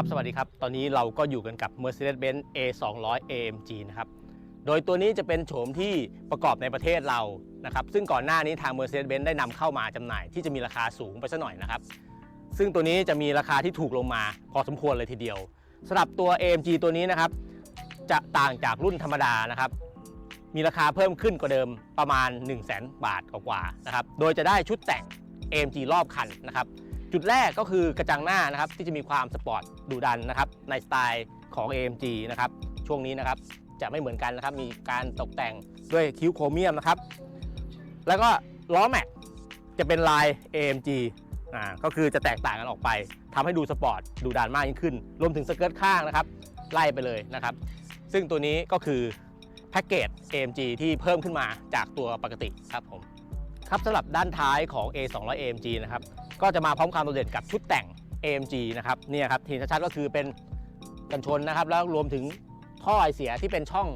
ครับ สวัสดีครับ ตอนนี้เราก็อยู่กันกับ Mercedes-Benz A200 AMG นะครับ โดยตัวนี้จะเป็นโฉมที่ประกอบในประเทศเรา นะครับ ซึ่งก่อนหน้านี้ทาง Mercedes-Benz ได้นำเข้ามาจำหน่ายที่จะมีราคาสูงไปสักหน่อยนะครับ ซึ่งตัวนี้จะมีราคาที่ถูกลงมาพอสมควรเลยทีเดียวสำหรับตัว AMG ตัวนี้นะครับ จะต่างจากรุ่นธรรมดานะครับ มีราคาเพิ่มขึ้นกว่าเดิมประมาณ 1 0 0 0 0แบาทกว่าๆนะครับ โดยจะได้ชุดแต่ง AMG รอบคันนะครับ จุดแรกก็คือกระจังหน้านะครับที่จะมีความสปอร์ตดุดันนะครับในสไตล์ของ AMG นะครับช่วงนี้นะครับจะไม่เหมือนกันนะครับมีการตกแต่งด้วยคิ้วโครเมียมนะครับแล้วก็ล้อแม็กจะเป็นลาย AMG อ่าก็คือจะแตกต่างกันออกไปทำให้ดูสปอร์ตดูดันมากยิ่งขึ้น รวมถึงสเกิร์ตข้างนะครับไล่ไปเลยนะครับ ซึ่งตัวนี้ก็คือแพ็กเกจ AMG ที่เพิ่มขึ้นมาจากตัวปกติครับผมครับสำหรับด้านท้ายของ A200 AMG นะครับ ก็จะมาพร้อมความโดดเด่นกับชุดแต่ง AMG นะครับเนี่ยครับทีชัดๆก็คือเป็นกันชนนะครับ แล้วรวมถึงท่อไอเสียที่เป็นช่อง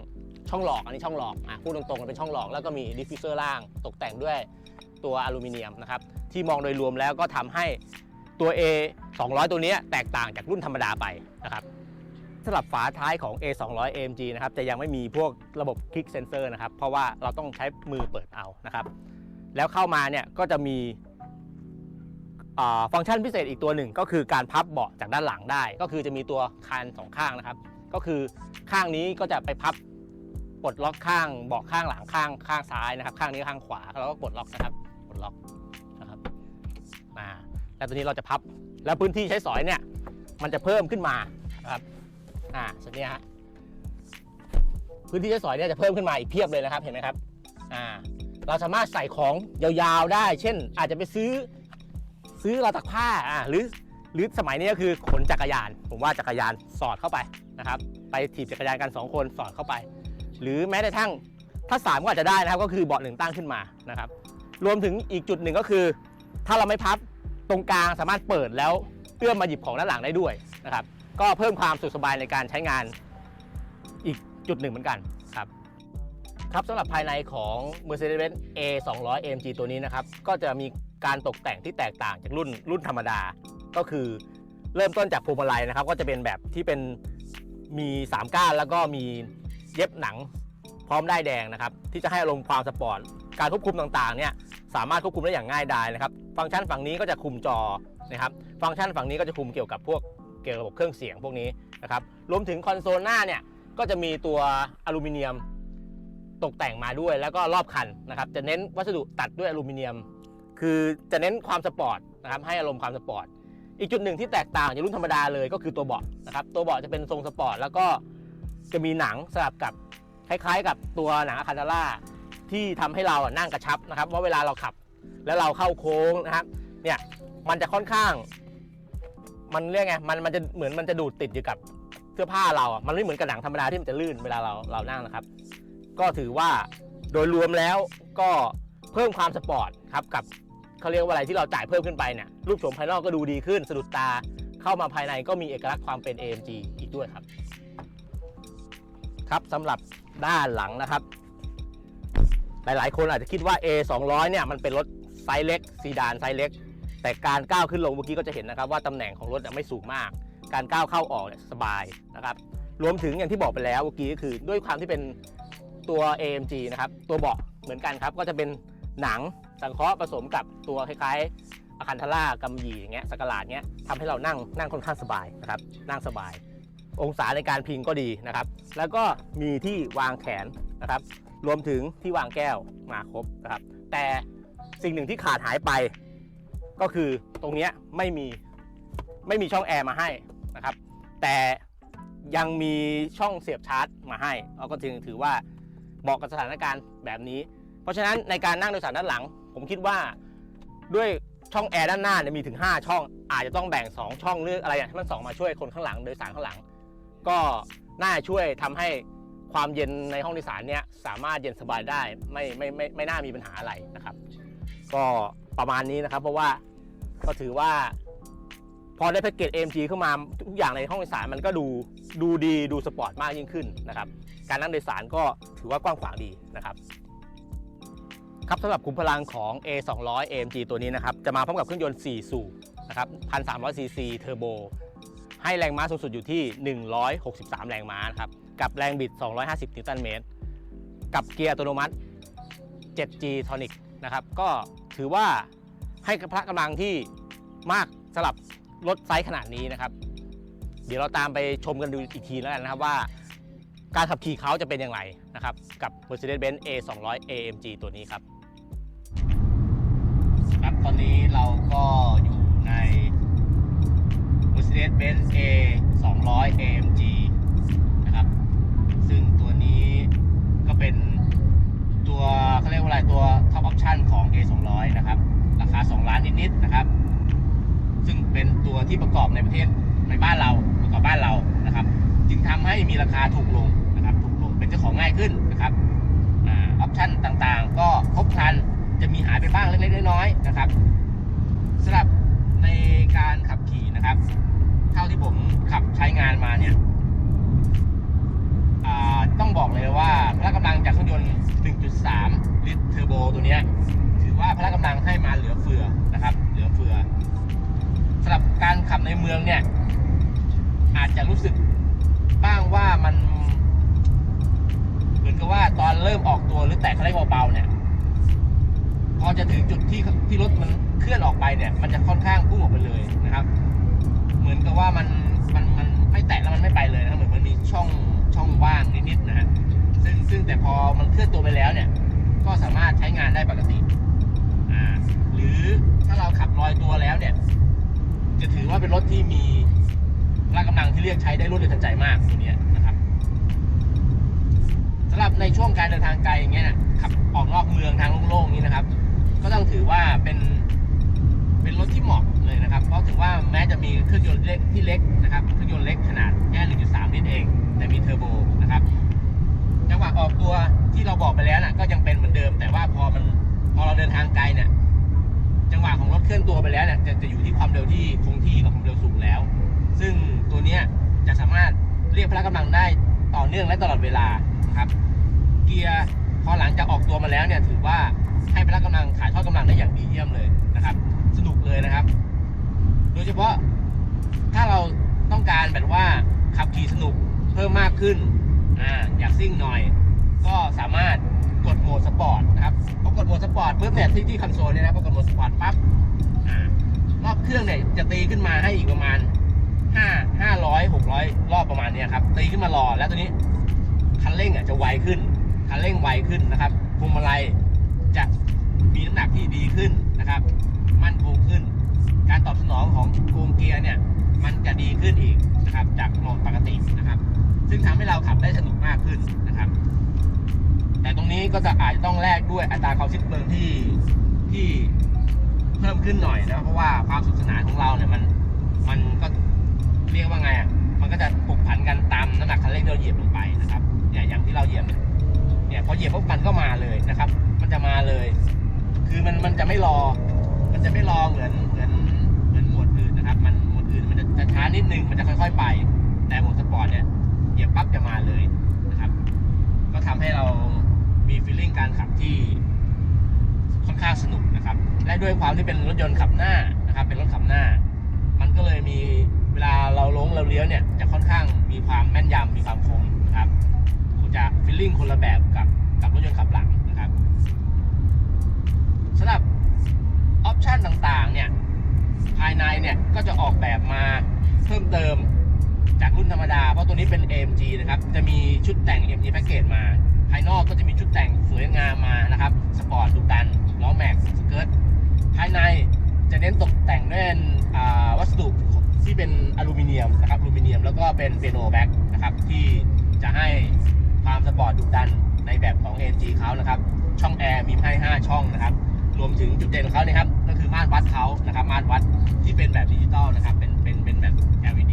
ช่องหลอกอันนี้ช่องหลอกอะพูดตรงๆมันเป็นช่องหลอกแล้วก็มีดิฟฟิวเซอร์ล่างตกแต่งด้วยตัวอลูมิเนียมนะครับที่มองโดยรวมแล้วก็ทำให้ตัว A 200 ตัวนี้แตกต่างจากรุ่นธรรมดาไปนะครับสำหรับฝาท้ายของ A 200 AMG นะครับจะยังไม่มีพวกระบบคลิกเซนเซอร์นะครับเพราะว่าเราต้องใช้มือเปิดเอานะครับแล้วเข้ามาเนี่ยก็จะมี ฟังก์ชันพิเศษอีกตัวหนึ่งก็คือการพับเบาะจากด้านหลังได้ ก็คือจะมีตัวคานสองข้างนะครับ ก็คือข้างนี้ก็จะไปพับปลดล็อกข้างเบาะข้างหลังข้างข้างซ้ายนะครับ ข้างนี้ข้างขวาแล้วก็ปลดล็อกนะครับปลดล็อกนะครับมาแล้วตัวนี้เราจะพับแล้วพื้นที่ใช้สอยเนี่ย มันจะเพิ่มขึ้นมาครับอ่าส่วนนี้ฮะพื้นที่ใช้สอยเนี่ยจะเพิ่มขึ้นมาอีกเพียบเลยนะครับเห็นไหมครับอ่าเราสามารถใส่ของยาวๆได้ เช่น อาจจะไปซื้อ ซื้อเราตักผ้าอ่าหรือหรือสมัยนี้ก็คือขนจักรยาน ผมว่าจักรยานสอดเข้าไปนะครับ ไปถีบจักรยานกัน 2 คนสอดเข้าไป หรือแม้แต่ทั้งถ้า3ก็อาจจะได้นะครับ ก็คือเบาะหนึ่งตั้งขึ้นมานะครับ รวมถึงอีกจุดหนึ่งก็คือ ถ้าเราไม่พับตรงกลางสามารถเปิดแล้วเอื้อมมาหยิบของด้านหลังได้ด้วยนะครับ ก็เพิ่มความสะดวกสบายในการใช้งานอีกจุดหนึ่งเหมือนกันครับครับสำหรับภายในของ Mercedes-Benz A200 AMG ตัวนี้นะครับ ก็จะมีการตกแต่งที่แตกต่างจากรุ่นรุ่นธรรมดา ก็คือเริ่มต้นจากพวงมาลัยนะครับ ก็จะเป็นแบบที่เป็นมี3ก้านแล้วก็มีเย็บหนังพร้อมได้แดงนะครับ ที่จะให้อารมณ์ความสปอร์ตการควบคุมต่างๆเนี่ยสามารถควบคุมได้อย่างง่ายดายนะครับ ฟังก์ชันฝั่งนี้ก็จะคุมจอนะครับ ฟังก์ชันฝั่งนี้ก็จะคุมเกี่ยวกับพวกเกี่ยวกับเครื่องเสียงพวกนี้นะครับรวมถึงคอนโซลหน้าเนี่ยก็จะมีตัวอลูมิเนียมตกแต่งมาด้วยแล้วก็รอบคันนะครับ จะเน้นวัสดุตัดด้วยอลูมิเนียม คือจะเน้นความสปอร์ตนะครับให้อารมณ์ความสปอร์ตอีกจุดหนึ่งที่แตกต่างจากรุ่นธรรมดาเลยก็คือตัวเบาะนะครับตัวเบาะจะเป็นทรงสปอร์ตแล้วก็จะมีหนังสลับกับคล้ายๆ กับตัวหนังอะคาทาร่าที่ทำให้เรานั่งกระชับนะครับว่าเวลาเราขับ แล้วเราเข้าโค้งนะครับเนี่ยมันจะค่อนข้าง มันเรียกไงมันมันจะเหมือนมันจะดูดติดอยู่กับเสื้อผ้าเราอะมันไม่เหมือนกับหนังธรรมดาที่มันจะลื่นเวลาเราเรานั่งนะครับ ก็ถือว่าโดยรวมแล้วก็เพิ่มความสปอร์ตครับกับ เขาเรียกว่าอะไรที่เราจ่ายเพิ่มขึ้นไปเนี่ยรูปโฉมภายนอกก็ดูดีขึ้นสะดุดตาเข้ามาภายในก็มีเอกลักษณ์ความเป็น AMG อีกด้วยครับ ครับสำหรับด้านหลังนะครับ หลายๆ คนอาจจะคิดว่า A 200เนี่ยมันเป็นรถไซส์เล็กซีดานไซส์เล็ก แต่การก้าวขึ้นลงเมื่อกี้ก็จะเห็นนะครับว่าตำแหน่งของรถไม่สูงมาก การก้าวเข้าออกเนี่ยสบายนะครับรวมถึงอย่างที่บอกไปแล้วเมื่อกี้ก็คือด้วยความที่เป็นตัว AMG นะครับตัวเบาะเหมือนกันครับก็จะเป็นหนัง สังเคราะห์ผสมกับตัวคล้ายๆอะคันทาร่ากำหยี่อย่างเงี้ยสกหลาดเงี้ยทำให้เรานั่งนั่งค่อนข้างสบายนะครับนั่งสบาย องศาในการพิงก็ดีนะครับ แล้วก็มีที่วางแขนนะครับ รวมถึงที่วางแก้วมาครบนะครับ แต่สิ่งหนึ่งที่ขาดหายไป ก็คือตรงเนี้ยไม่มีไม่มีช่องแอร์มาให้นะครับ แต่ยังมีช่องเสียบชาร์จมาให้เราก็ถือถือว่าเหมาะกับสถานการณ์แบบนี้ เพราะฉะนั้นในการนั่งโดยสารด้านหลัง ผมคิดว่าด้วยช่องแอร์ด้านหน้าเนี่ยมีถึง 5 ช่อง อาจจะต้องแบ่ง 2 ช่องเลือกอะไรอย่างที่มันสองมาช่วยคนข้างหลังโดยสารข้างหลัง ก็น่าช่วยทำให้ความเย็นในห้องโดยสารเนี่ยสามารถเย็นสบายได้ไม่ไม่ไม่ไม่น่ามีปัญหาอะไรนะครับ ก็ประมาณนี้นะครับ เพราะว่าก็ถือว่า พอได้แพ็กเกจ AMG เข้ามาทุกอย่างในห้องโดยสารมันก็ดูดูดีดูสปอร์ตมากยิ่งขึ้นนะครับ การนั่งโดยสารก็ถือว่ากว้างขวางดีนะครับ ครับสำหรับขุมพลังของ A200 AMG ตัวนี้นะครับจะมาพร้อมกับเครื่องยนต์ 4 สูบนะครับ 1,300 ซีซีเทอร์โบ ให้แรงม้าสูงสุดอยู่ที่ 163 แรงม้านะครับ กับแรงบิด 250 นิวตันเมตร กับเกียร์อัตโนมัติ 7G Tonic นะครับ ก็ถือว่าให้พละกำลังที่มากสำหรับรถไซส์ขนาดนี้นะครับ เดี๋ยวเราตามไปชมกันดูอีกทีแล้วกันนะครับว่าการขับขี่เขาจะเป็นอย่างไรนะครับ กับ Mercedes-Benz A 2 0 0 AMG ตัวนี้ครับ อนนี้เราก็อยู่ใน Mercedes-Benz A 2 0 0 AMG นะครับ ซึ่งตัวนี้ก็เป็นตัวเขาเรียกว่าอะไรตัว Top Option ของ A 2 0 0นะครับ ราคา 2 ล้านนิดๆนะครับ ซึ่งเป็นตัวที่ประกอบในประเทศในบ้านเราประกอบบ้านเรานะครับ จึงทำให้มีราคาถูกลงนะครับ ถูกลงเป็นเจ้าของง่ายขึ้นนะครับออปชั่นต่างๆ ก็ครบครัน จะมีหายไปบ้างเล็กๆน้อยๆนะครับสำหรับในการขับขี่นะครับ เท่าที่ผมขับใช้งานมาเนี่ยต้องบอกเลยว่าพละกำลังจากเครื่องยนต์ 1.3 ลิตรเทอร์โบตัวนี้ถือว่าพละกำลังให้มาเหลือเฟือนะครับ เหลือเฟือสำหรับการขับในเมืองเนี่ย อาจจะรู้สึกบ้างว่ามัน เหมือนกับว่าตอนเริ่มออกตัวหรือแตะคันเร่งเบาๆเนี่ย พอจะถึงจุดที่ที่รถมันเคลื่อนออกไปเนี่ย มันจะค่อนข้างพุ่งออกไปเลยนะครับ เหมือนกับว่ามันมันมันไม่แตะแล้วมันไม่ไปเลยนะครับเหมือนมันมีช่องช่องว่างนิดๆนะฮะซึ่งซึ่งแต่พอมันเคลื่อนตัวไปแล้วเนี่ย ก็สามารถใช้งานได้ปกติอ่าหรือถ้าเราขับลอยตัวแล้วเนี่ย จะถือว่าเป็นรถที่มีพละกำลังที่เรียกใช้ได้รวดเร็วทันใจมากตัวนี้นะครับสำหรับในช่วงการเดินทางไกลอย่างเงี้ยนะขับออกนอกเมืองทางโล่งๆนี้นะครับ ก็ต้องถือว่าเป็นเป็นรถที่เหมาะเลยนะครับ เพราะถึงว่าแม้จะมีเครื่องยนต์เล็กที่เล็กนะครับเครื่องยนต์เล็กขนาดแค่1.3 ลิตรเอง แต่มีเทอร์โบนะครับจังหวะออกตัวที่เราบอกไปแล้วนะก็ยังเป็นเหมือนเดิม แต่ว่าพอมันพอเราเดินทางไกลเนี่ยจังหวะของรถเคลื่อนตัวไปแล้วเนี่ยจะจะอยู่ที่ความเร็วที่คงที่กับความเร็วสูงแล้ว ซึ่งตัวเนี้ยจะสามารถเรียกพละกำลังได้ต่อเนื่องและตลอดเวลานะครับ เกียร์พอหลังจากออกตัวมาแล้วเนี่ยถือว่า ให้พละกำลังถ่ายทอดกำลังได้อย่างดีเยี่ยมเลยนะครับ สนุกเลยนะครับ โดยเฉพาะถ้าเราต้องการแบบว่าขับขี่สนุกเพิ่มมากขึ้นอ่าอยากซิ่งหน่อย ก็สามารถกดโหมดสปอร์ตนะครับพอกดโหมดสปอร์ตปุ๊บเนี่ยที่ที่คอนโซลเนี่ยนะพอกดโหมดสปอร์ตปั๊บอ่ารอบเครื่องเนี่ยจะตีขึ้นมาให้อีกประมาณห้าห้าร้อยหกร้อยรอบประมาณนี้ครับ ตีขึ้นมารอแล้วตัวนี้ คันเร่งอะจะไวขึ้น คันเร่งไวขึ้นนะครับพวงมาลัย จะมีน้ำหนักที่ดีขึ้นนะครับ มั่นคงขึ้น การตอบสนองของโครงเกียร์เนี่ยมันจะดีขึ้นอีกนะครับจากโหมดปกตินะครับ ซึ่งทำให้เราขับได้สนุกมากขึ้นนะครับ แต่ตรงนี้ก็จะอาจจะต้องแลกด้วยอัตราความสิ้นเปลืองที่ที่เพิ่มขึ้นหน่อยนะเพราะว่าความสนุกสนานของเราเนี่ยมันมันก็เรียกว่าไงอะมันก็จะปลุกผันกันตามน้ำหนักคันเร่งที่เราเหยียบลงไปนะครับเนี่ยอย่างที่เราเหยียบเนี่ยพอเหยียบปุ๊บมันก็มาเลยนะครับ มันจะมาเลย คือมันมันจะไม่รอ มันจะไม่รอเหมือนเหมือนเหมือนหมวดอื่นนะครับ มันหมวดอื่นมันจะจะช้านิดนึงมันจะค่อย ๆ ไป แต่หมวดสปอร์ตเนี่ยเหยียบปั๊บจะมาเลยนะครับ ก็ทำให้เรามีฟีลลิ่งการขับที่ค่อนข้างสนุกนะครับ และด้วยความที่เป็นรถยนต์ขับหน้านะครับ เป็นรถขับหน้า มันก็เลยมีเวลาเราลงเราเลี้ยวเนี่ยจะค่อนข้างมีความแม่นยำมีความคมนะครับจะฟีลลิ่งคนละแบบกับกับรถยนต์ขับหลังนะครับสำหรับออปชันต่างๆเนี่ยภายในเนี่ยก็จะออกแบบมาเพิ่มเติมจากรุ่นธรรมดา เพราะ ตัวนี้เป็น AMG นะครับ จะมีชุดแต่ง AMG แพ็กเกจมา ภายนอกก็จะมีชุดแต่งสวยงามมานะครับ สปอร์ตดุดัน ล้อแม็กสเกิร์ต ภายในจะเน้นตกแต่งด้วยวัสดุที่เป็นอลูมิเนียมนะครับ อลูมิเนียมแล้วก็เป็นเปียโนแบ็กนะครับ ที่จะให้ความสปอร์ตดุดันในแบบของ AMG เขานะครับ ช่องแอร์มีให้ 5 ช่องนะครับ รวมถึงจุดเด่นของเขานะครับ ก็คือม่านวัดเขานะครับ ม่านวัดที่เป็นแบบดิจิตอลนะครับ เป็น เป็น เป็นแบบ LED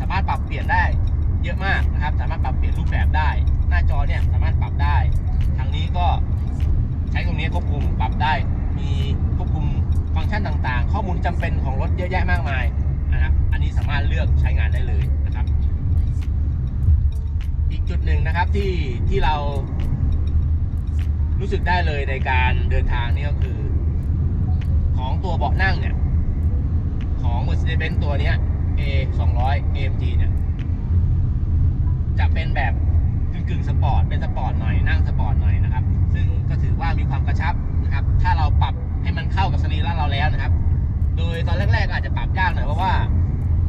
สามารถปรับเปลี่ยนได้เยอะมากนะครับ สามารถปรับเปลี่ยนรูปแบบได้ หน้าจอเนี่ยสามารถปรับได้ ทางนี้ก็ใช้ตรงนี้ควบคุมปรับได้ มีควบคุมฟังก์ชันต่างๆ ข้อมูลจำเป็นของรถเยอะแยะมากมายนะครับ อันนี้สามารถเลือกใช้งานได้เลยนะครับ อีกจุดหนึ่งนะครับที่ที่เรารู้สึกได้เลยในการเดินทางนี่ก็คือ ของตัวเบาะนั่งเนี่ย ของ Mercedes-Benz ตัวเนี้ย A 200 AMG เนี่ย จะเป็นแบบกึ่งกึ่งๆสปอร์ต เป็นสปอร์ตหน่อย นั่งสปอร์ตหน่อยนะครับ ซึ่งก็ถือว่ามีความกระชับนะครับ ถ้าเราปรับให้มันเข้ากับสรีระเราแล้วนะครับ โดยตอนแรกๆอาจจะปรับยากหน่อยเพราะว่า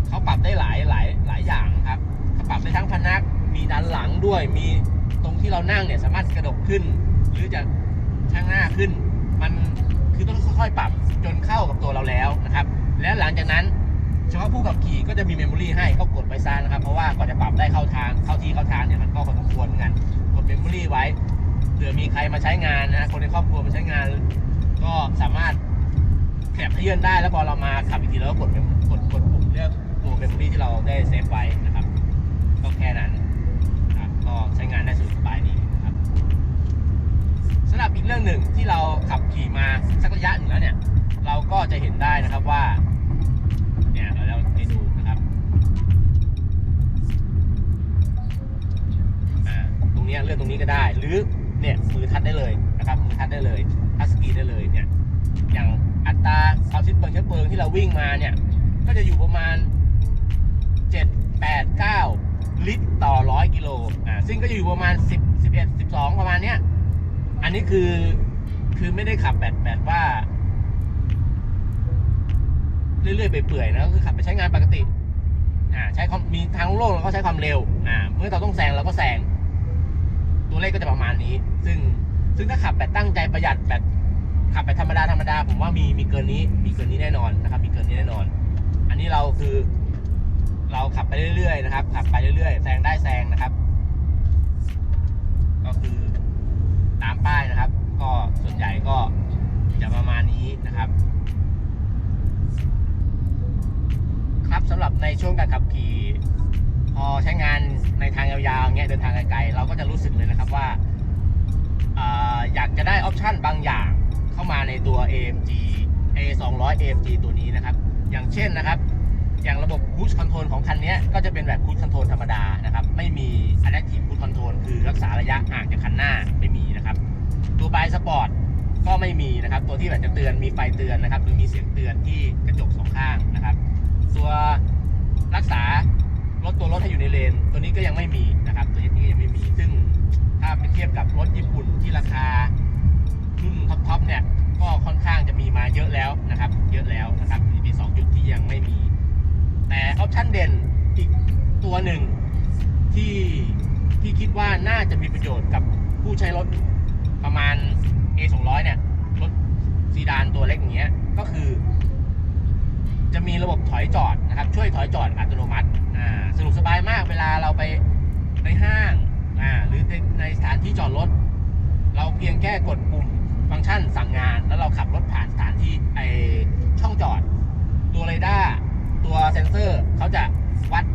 เขาปรับได้หลายหลายหลายอย่างครับเขาปรับได้ทั้งพนัก มีด้านหลังด้วย มีตรงที่เรานั่งเนี่ยสามารถกระดกขึ้น หรือจะช่างหน้าขึ้น มันคือต้องค่อยๆปรับจนเข้ากับตัวเราแล้วนะครับ แล้วหลังจากนั้น เฉพาะผู้ขับขี่ก็จะมีเมมโมรีให้ก็กดไว้ซ่านะครับ เพราะว่ากว่าจะปรับได้เข้าทางเข้าที่เข้าทางเนี่ยมันก็พอสมควรเหมือนกันกดเมมโมรีไว้เผื่อมีใครมาใช้งานนะคนในครอบครัวมาใช้งาน ก็สามารถแคปให้เยื่อนได้แล้วพอเรามาขับอีกทีเราก็กดกดกดปุ่มเลือกตัวเมมโมรีที่เราได้เซฟไว้นะครับก็แค่นั้นนะครับก็ใช้งานได้สะดสบายดีนะครับสำหรับอีกเรื่องหนึ่งที่เราขับขี่มาสักระยะหนึ่งแล้วเนี่ย เราก็จะเห็นได้นะครับว่า เนี่ยเราให้ดูนะครับอ่าตรงเนี้เลื่อนตรงนี้ก็ได้ หรือเนี่ยมือทัดได้เลยนะครับมือทัดได้เลยทัชสกรีนได้เลยเนี่ยอย่างอัตราความสิ้นเปลืองเชื้อเพลิงที่เราวิ่งมาเนี่ยก็จะอยู่ประมาณ 7 8 9 ลิตรต่อ 100 กิโลอ่าซึ่งก็อยู่ประมาณ 10 11 12 ประมาณเนี้ยอันนี้คือคือไม่ได้ขับแบบแบบว่า เรื่อยๆไปเปื่อยๆนะก็คือขับไปใช้งานปกติอ่าใช้ความมีทางโล่งเราก็ใช้ความเร็วอ่าเมื่อเราต้องแซงเราก็แซง ตัวเลขก็จะประมาณนี้ ซึ่งซึ่งถ้าขับแบบตั้งใจประหยัดแบบขับแบบธรรมดาธรรมดาผมว่ามีมีเกินนี้มีเกินนี้แน่นอนนะครับ มีเกินนี้แน่นอน อันนี้เราคือ เราขับไปเรื่อยๆนะครับ ขับไปเรื่อยๆแซงได้แซงนะครับ ก็คือตามป้ายนะครับ ก็ส่วนใหญ่ก็จะประมาณนี้นะครับ ครับสำหรับในช่วงการขับขี่ พอใช้งานในทางยาวๆเงี้ยเดินทางไกลๆเราก็จะรู้สึกเลยนะครับว่าอยากจะได้ออปชันบางอย่างเข้ามาในตัว AMG A 2 0 0 AMG ตัวนี้นะครับ อย่างเช่นนะครับ อย่างระบบ Cruise Control ของคันนี้ก็จะเป็นแบบ Cruise Control ธรรมดานะครับ ไม่มี Adaptive Cruise Control คือรักษาระยะห่างจากคันหน้าไม่มีนะครับ ตัว By Sport ก็ไม่มีนะครับ ตัวที่แบบจะเตือนมีไฟเตือนนะครับ หรือมีเสียงเตือนที่กระจกสองข้างนะครับ ตัวรักษา ถตัวรถให้อยู่ในเลน ตัวนี้ก็ยังไม่มีนะครับ ตัวนี้ยังไม่มี ซึ่งถ้าไปเทียบกับรถญี่ปุ่นที่ราคารุ่นท็อปๆเนี่ยก็ค่อนข้างจะมีมาเยอะแล้วนะครับ เยอะแล้วนะครับมีสองจุดที่ยังไม่มี แต่ออปชั่นเด่นอีกตัวหนึ่งที่ที่คิดว่าน่าจะมีประโยชน์กับผู้ใช้รถประมาณ A 2 0 0เนี่ย รถซีดานตัวเล็กอย่างเงี้ย ก็คือ จะมีระบบถอยจอดนะครับ ช่วยถอยจอดอัตโนมัติ สะดวกสบายมากเวลาเราไปในห้างอ่าหรือในในสถานที่จอดรถ เราเพียงแค่กดปุ่มฟังก์ชันสั่งงาน แล้วเราขับรถผ่านสถานที่ไอช่องจอด ตัวเรดาร์ตัวเซ็นเซอร์เขาจะวัด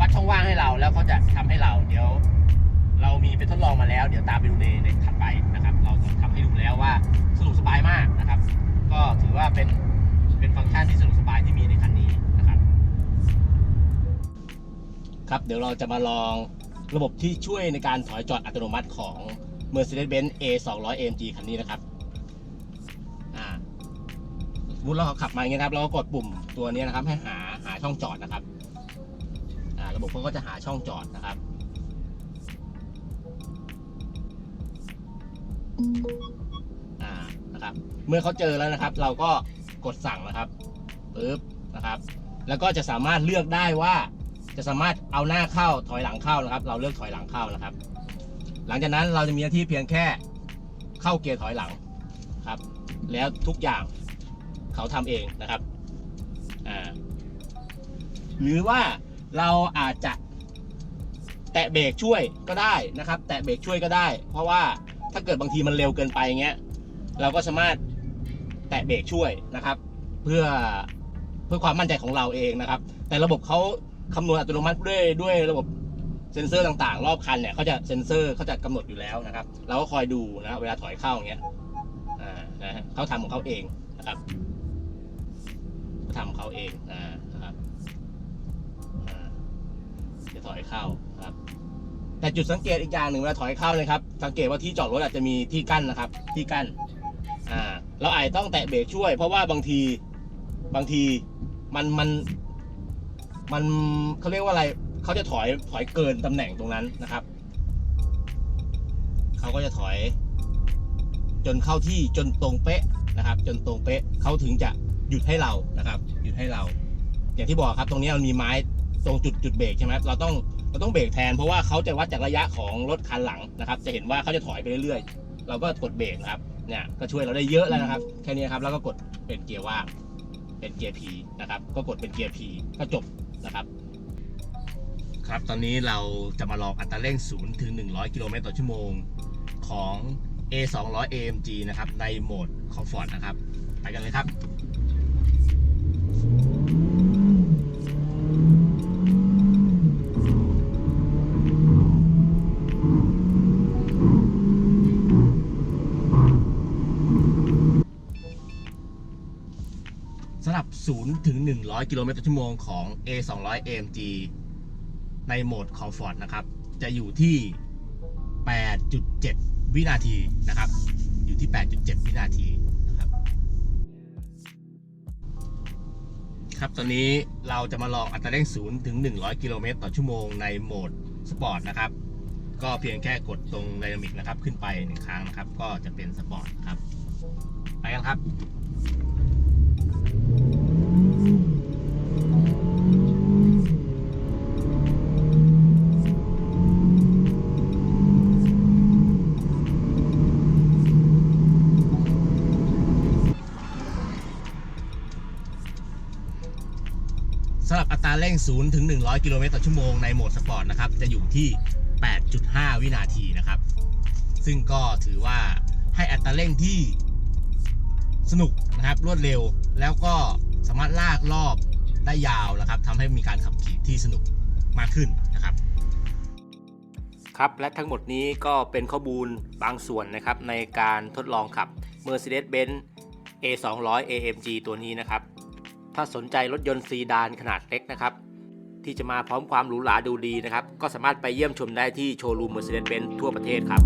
วัดช่องว่างให้เรา แล้วเขาจะทำให้เราเดี๋ยว เรามีไปทดลองมาแล้ว เดี๋ยวตามไปดูในในถัดไปนะครับ เราทำให้ดูแล้วว่าสะดวกสบายมากนะครับ ก็ถือว่าเป็นเป็นฟังก์ชันที่สะดวกสบายที่มีในคัน ครับเดี๋ยวเราจะมาลองระบบที่ช่วยในการถอยจอดอัตโนมัติของ Mercedes-Benz A 2 0 0 AMG คันนี้นะครับสมมติเราขับมาอย่างเงี้ยครับ เราก็กดปุ่มตัวนี้นะครับ ให้หาหาช่องจอดนะครับระบบเขาก็จะหาช่องจอดนะครับ อ่า นะครับ เมื่อเขาเจอแล้วนะครับ เราก็กดสั่งนะครับปึ๊บนะครับ แล้วก็จะสามารถเลือกได้ว่า จะสามารถเอาหน้าเข้าถอยหลังเข้านะครับ เราเลือกถอยหลังเข้านะครับ หลังจากนั้นเราจะมีหน้าที่เพียงแค่เข้าเกียร์ถอยหลังครับ แล้วทุกอย่างเขาทำเองนะครับอ่าหรือว่าเราอาจจะแตะเบรกช่วยก็ได้นะครับ แตะเบรกช่วยก็ได้ เพราะว่าถ้าเกิดบางทีมันเร็วเกินไปเงี้ยเราก็สามารถแตะเบรกช่วยนะครับ เพื่อเพื่อความมั่นใจของเราเองนะครับ แต่ระบบเขา คำนวณอัตโนมัติด้วยด้วยระบบเซ็นเซอร์ต่างๆ รอบคันเนี่ยเขาจะเซ็นเซอร์เขาจะกำหนดอยู่แล้วนะครับเราก็คอยดูนะเวลาถอยเข้าอย่างเงี้ยอ่านะเขาทำของเขาเองนะครับเขาทำของเขาเองอ่านะครับจะถอยเข้าครับ แต่จุดสังเกตอีกอย่างหนึ่งเวลาถอยเข้านะครับ สังเกตว่าที่จอดรถอาจจะมีที่กั้นนะครับ ที่กั้นอ่าเราอาจต้องแตะเบรกช่วย เพราะว่าบางทีบางทีมันมัน มันเขาเรียกว่าอะไรเขาจะถอยถอยเกินตำแหน่งตรงนั้นนะครับเขาก็จะถอย จนเข้าที่จนตรงเป๊ะนะครับ จนตรงเป๊ะเขาถึงจะหยุดให้เรานะครับ หยุดให้เรา อย่างที่บอกครับ ตรงนี้มันมีไม้ตรงจุดจุดเบรกใช่ไหมเราต้องเราต้องเบรกแทนเพราะว่าเขาจะวัดจากระยะของรถคันหลังนะครับ จะเห็นว่าเขาจะถอยไปเรื่อยๆ เราก็กดเบรกนะครับ เนี่ยก็ช่วยเราได้เยอะแล้วนะครับ แค่นี้ครับ แล้วก็กดเป็นเกียร์ว่าง เป็นเกียร์ P นะครับ ก็กดเป็นเกียร์ P ก็จบ นะครับครับตอนนี้เราจะมาลองอัตราเร่ง 0 ถึง 100 กิโลเมตรต่อชั่วโมงของ A 2 0 0 AMG นะครับ ในโหมด Comfort นะครับ ไปกันเลยครับ 0ถึง100 กิโลเมตรต่อชั่วโมงของ A 2 0 0 AMG ในโหมด Comfort นะครับ จะอยู่ที่ 8.7 วินาทีนะครับ อยู่ที่ 8.7 วินาทีนะครับ ครับ ตอนนี้เราจะมาลองอัตราเร่ง 0 ถึง 100 กิโลเมตรต่อชั่วโมงในโหมดสปอร์ตนะครับ ก็เพียงแค่กดตรงไดนามิกนะครับ ขึ้นไปหนึ่งครั้งนะครับ ก็จะเป็นสปอร์ตครับ ไปกันครับ สำหรับอัตราเร่ง 0 ถึง 100 กิโลเมตรต่อชั่วโมงในโหมดสปอร์ตนะครับ จะอยู่ที่ 8.5 วินาทีนะครับ ซึ่งก็ถือว่าให้อัตราเร่งที่สนุกนะครับ รวดเร็วแล้วก็ สามารถลากรอบได้ยาวนะครับทำให้มีการขับขี่ที่สนุกมากขึ้นนะครับครับและทั้งหมดนี้ก็เป็นข้อมูลบางส่วนนะครับในการทดลองขับ Mercedes-Benz A200 AMG ตัวนี้นะครับ ถ้าสนใจรถยนต์ซีดานขนาดเล็กนะครับ ที่จะมาพร้อมความหรูหราดูดีนะครับ ก็สามารถไปเยี่ยมชมได้ที่โชว์รูม Mercedes-Benz ทั่วประเทศครับ